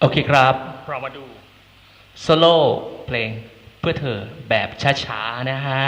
โอเคครับ เรามาดูโซโล่เพลงเพื่อเธอแบบช้าๆ นะฮะ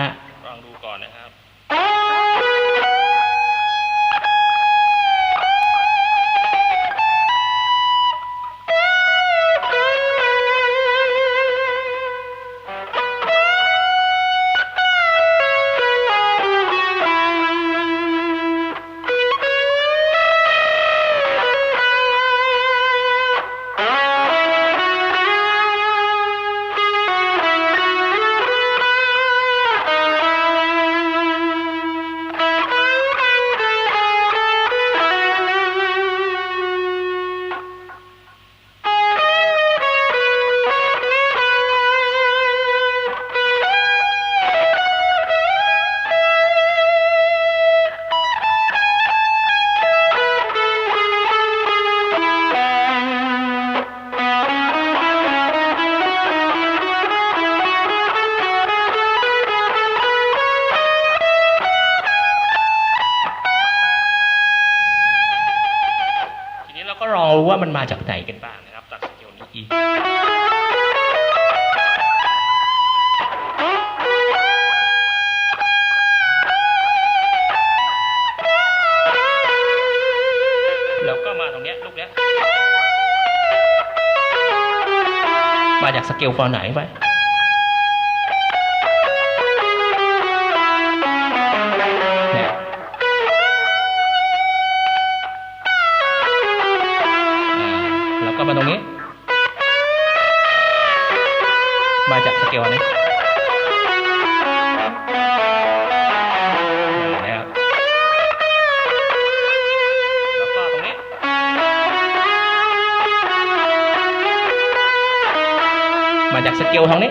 ราก็ลองรู้ว่ามันมาจากไหนกันบ้างนะครับจากสเกลนี้แล้วก็มาตรงเนี้ยลูกเนี้ย มาจากสเกลฟอร์ไหนไป มาตรงนี้ มาจากสเกลอันนี้นะครับแล้วก็ตรงนี้มาจากสเกลทางนี้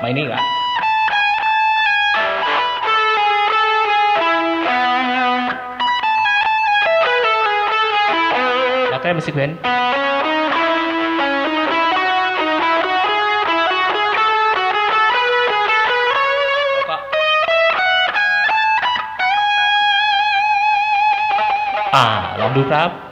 ากลับมานี่อีกละแล้วก็เป็นซีเควนต์แล้วก็อ่า ลองดูครับ